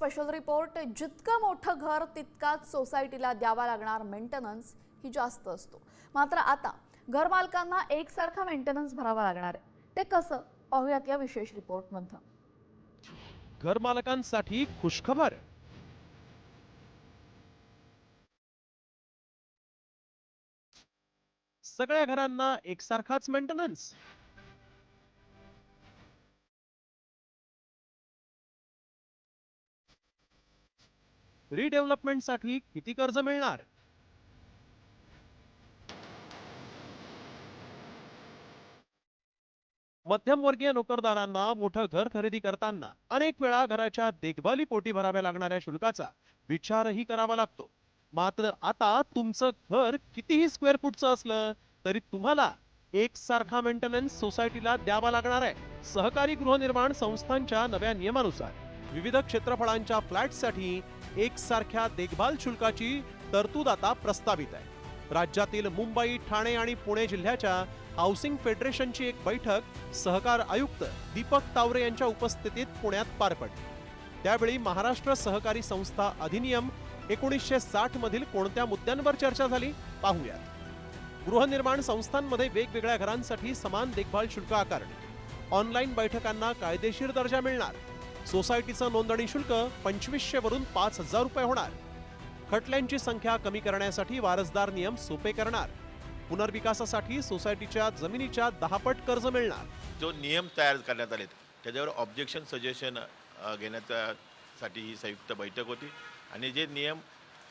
Special report जितकं मोठं घर तितकाच सोसायटीला द्यावा लागणार मेंटेनन्स ही जास्त असतो. मात्र आता घरमालकांना एकसारखा मेंटेनन्स भरावा लागणार आहे. ते कसं? पाहूयात या विशेष रिपोर्टमधनं घरमालकांसाठी खुशखबर. सगळ्या घरांना एकसारखाच मेंटेनन्स रिडेव्हलपमेंटसाठी किती कर्ज मिळणार? मध्यमवर्गीय नोकरदारांना मोठं घर खरेदी करताना अनेक वेळा घराच्या देखभालीपोटी भराव्या लागणाऱ्या शुल्काचा विचारही करावा लागतो. मात्र आता तुमचं घर कितीही स्क्वेअर फूटचं असलं तरी तुम्हाला एकसारखा मेंटेनन्स सोसायटीला द्यावा लागणार आहे. सहकारी गृहनिर्माण संस्थांच्या नव्या नियमानुसार. विविध क्षेत्रफळांच्या फ्लॅटसाठी एकसारख्या देखभाल शुल्काची तरतूद आता प्रस्तावित आहे. राज्यातील मुंबई ठाणे आणि पुणे जिल्ह्याच्या हाऊसिंग फेडरेशनची एक बैठक सहकार आयुक्त दीपक तावरे यांच्या उपस्थितीत पुण्यात पार पडली. त्यावेळी महाराष्ट्र सहकारी संस्था अधिनियम एकोणीसशे साठ मधील कोणत्या मुद्द्यांवर चर्चा झाली पाहूयात. गृहनिर्माण संस्थांमध्ये वेगवेगळ्या घरांसाठी समान देखभाल शुल्क आकारणे. ऑनलाईन बैठकांना कायदेशीर दर्जा मिळणार. सोसायटीचं नोंदणी शुल्क पंचवीसशे वरून पाच हजार रुपये होणार. खटल्यांची संख्या कमी करण्यासाठी वारसदार नियम सोपे करणार. पुनर्विकासासाठी सोसायटीच्या जमिनीच्या दहापट कर्ज मिळणार. जो नियम तयार करण्यात आलेत त्याच्यावर ऑब्जेक्शन सजेशन घेण्याचा साठी ही संयुक्त बैठक होती. आणि जे नियम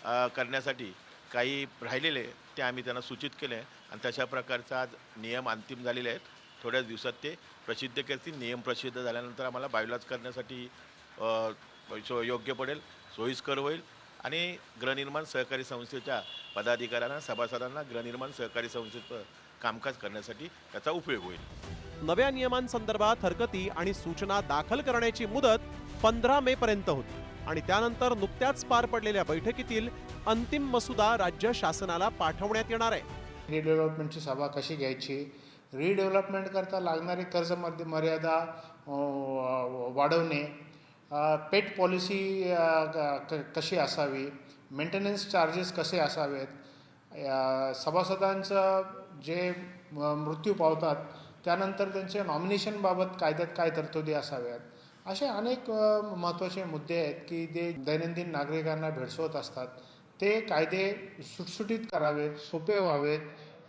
अ, करण्यासाठी काही राहिलेले ते आम्ही त्यांना सूचित केले. आणि तशा प्रकारचा आज नियम अंतिम झालेले आहेत. थोड्याच दिवसात ते प्रसिद्ध करतील. नियम प्रसिद्ध झाल्यानंतर आम्हाला बायोलाज करण्यासाठी सो- योग्य पडेल सोयीस्कर होईल. आणि गृहनिर्माण सहकारी संस्थेच्या पदाधिकाऱ्यांना सभासदांना गृहनिर्माण सहकारी संस्थेचं कामकाज करण्यासाठी त्याचा उपयोग होईल. नव्या नियमांसंदर्भात हरकती आणि सूचना दाखल करण्याची मुदत पंधरा मे पर्यंत होती आणि त्यानंतर नुकत्याच पार पडलेल्या बैठकीतील अंतिम मसुदा राज्य शासनाला पाठवण्यात येणार आहे. रिडेव्हलपमेंटची सभा कशी घ्यायची? रिडेव्हलपमेंट करता लागणारी कर्ज मध्य मर्यादा वाढवणे पेट पॉलिसी कशी असावी मेंटेनन्स चार्जेस कसे असावेत सभासदांचं जे मृत्यू पावतात त्यानंतर त्यांच्या नॉमिनेशनबाबत कायद्यात काय तरतुदी असाव्यात असे अनेक महत्त्वाचे मुद्दे आहेत की जे दैनंदिन नागरिकांना भेडसवत असतात. ते कायदे सुटसुटीत करावेत सोपे व्हावेत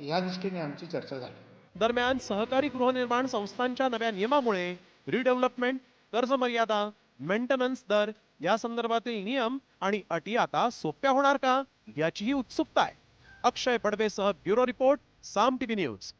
ह्या दृष्टीने आमची चर्चा झाली. दरम्यान सहकारी गृहनिर्माण संस्थांच्या नव्या नियमामुळे रिडेव्हलपमेंट कर्ज मर्यादा मेंटेनन्स दर या संदर्भातील नियम आणि अटी आता सोप्या होणार का याचीही उत्सुकता आहे. Akshay पडवेसह bureau report Saam TV news.